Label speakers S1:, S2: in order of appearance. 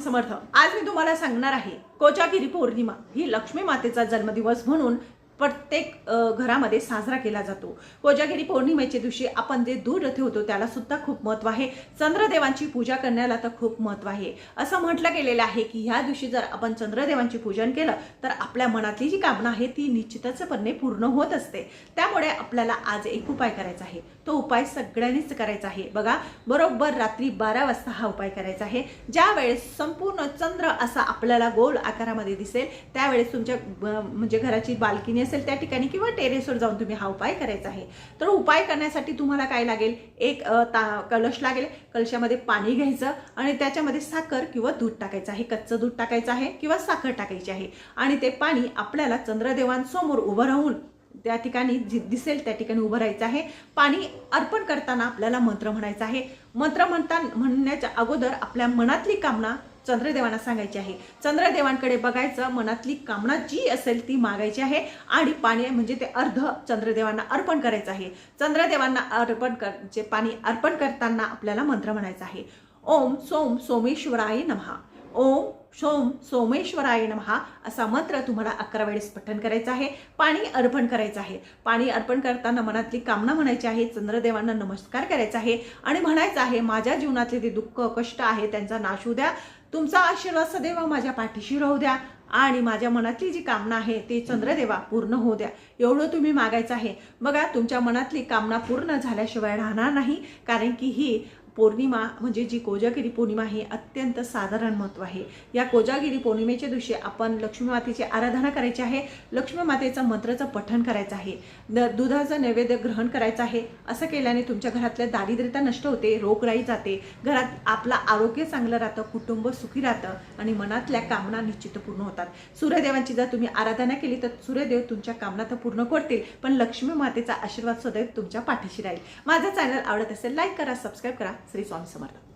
S1: स्वामी समर्थ. आज मी तुम्हाला सांगणार आहे कोजागिरी पौर्णिमा ही लक्ष्मी मातेचा जन्मदिवस म्हणून प्रत्येक घरामध्ये साजरा केला जातो. कोजागिरी पौर्णिमेच्या दिवशी आपण जे दूध ठेवतो त्याला सुद्धा खूप महत्त्व आहे. चंद्रदेवांची पूजा करण्याला तर खूप महत्त्व आहे. असं म्हटलं गेलेलं आहे की ह्या दिवशी जर आपण चंद्रदेवांची पूजन केलं तर आपल्या मनातली जी कामना आहे ती निश्चितचपणे पूर्ण होत असते. त्यामुळे आपल्याला आज एक उपाय करायचा आहे. तो उपाय सगळ्यांनीच करायचा आहे. बघा बरोबर रात्री बारा वाजता हा उपाय करायचा आहे. ज्या वेळेस संपूर्ण चंद्र असा आपल्याला गोल आकारामध्ये दिसेल त्यावेळेस तुमच्या म्हणजे घराची बाल्कनी नसेल त्या ठिकाणी किंवा टेरेसवर जाऊन तुम्ही हा उपाय करायचा आहे. तर उपाय करण्यासाठी तुम्हाला काय लागेल? एक ता कलश लागेल. कलशामध्ये पाणी घ्यायचं आणि त्याच्यामध्ये साखर किंवा दूध टाकायचं आहे. कच्चं दूध टाकायचं आहे किंवा साखर टाकायची आहे. आणि ते पाणी आपल्याला चंद्रदेवांसमोर उभं राहून त्या ठिकाणी दिसेल त्या ठिकाणी उभं राहायचं आहे. पाणी अर्पण करताना आपल्याला मंत्र म्हणायचा आहे. मंत्र म्हणता म्हणण्याच्या अगोदर आपल्या मनातली कामना चंद्रदेवांना सांगायची आहे. चंद्रदेवांकडे बघायचं मनातली कामना जी असेल ती मागायची आहे आणि पाणी म्हणजे ते अर्ध चंद्रदेवांना अर्पण करायचं आहे. चंद्रदेवांना अर्पण कर जे पाणी अर्पण करताना आपल्याला मंत्र म्हणायचा आहे. ओम सोम सोमेश्वराय नमहा ओम सोम सोमेश्वराय नमहा असा मंत्र तुम्हाला अकरा वेळेस पठण करायचं आहे. पाणी अर्पण करायचं आहे. पाणी अर्पण करताना मनातली कामना म्हणायची आहे. चंद्रदेवांना नमस्कार करायचा आहे. आणि म्हणायचं आहे माझ्या जीवनातले ते दुःख कष्ट आहे त्यांचा नाश होऊ द्या. तुमचा आशीर्वाद सदैव माझ्या पाठीशी राहू द्या. आणि माझ्या मनातली जी कामना आहे ती चंद्रदेवा पूर्ण होऊ द्या. एवढं तुम्ही मागायचं आहे. बघा तुमच्या मनातली कामना पूर्ण झाल्याशिवाय राहणार नाही. कारण की ही पौर्णिमा म्हणजे जी कोजागिरी पौर्णिमा ही अत्यंत साधारण महत्त्व आहे. या कोजागिरी पौर्णिमेच्या दिवशी आपण लक्ष्मी मातेची आराधना करायची आहे. लक्ष्मी मातेचं मंत्राचं पठण करायचं आहे. द दुधाचं नैवेद्य ग्रहण करायचं आहे. असं केल्याने तुमच्या घरातल्या दारिद्र्यता नष्ट होते रोगराई जाते. घरात आपलं आरोग्य चांगलं राहतं कुटुंब सुखी राहतं आणि मनातल्या कामना निश्चित पूर्ण होतात. सूर्यदेवांची जर तुम्ही आराधना केली तर सूर्यदेव तुमच्या कामना तर पूर्ण करतील पण लक्ष्मी मातेचा आशीर्वाद सदैव तुमच्या पाठीशी राहील. माझं चॅनल आवडत असेल लाईक करा सबस्क्राईब करा. श्री स्वामी समर्थ.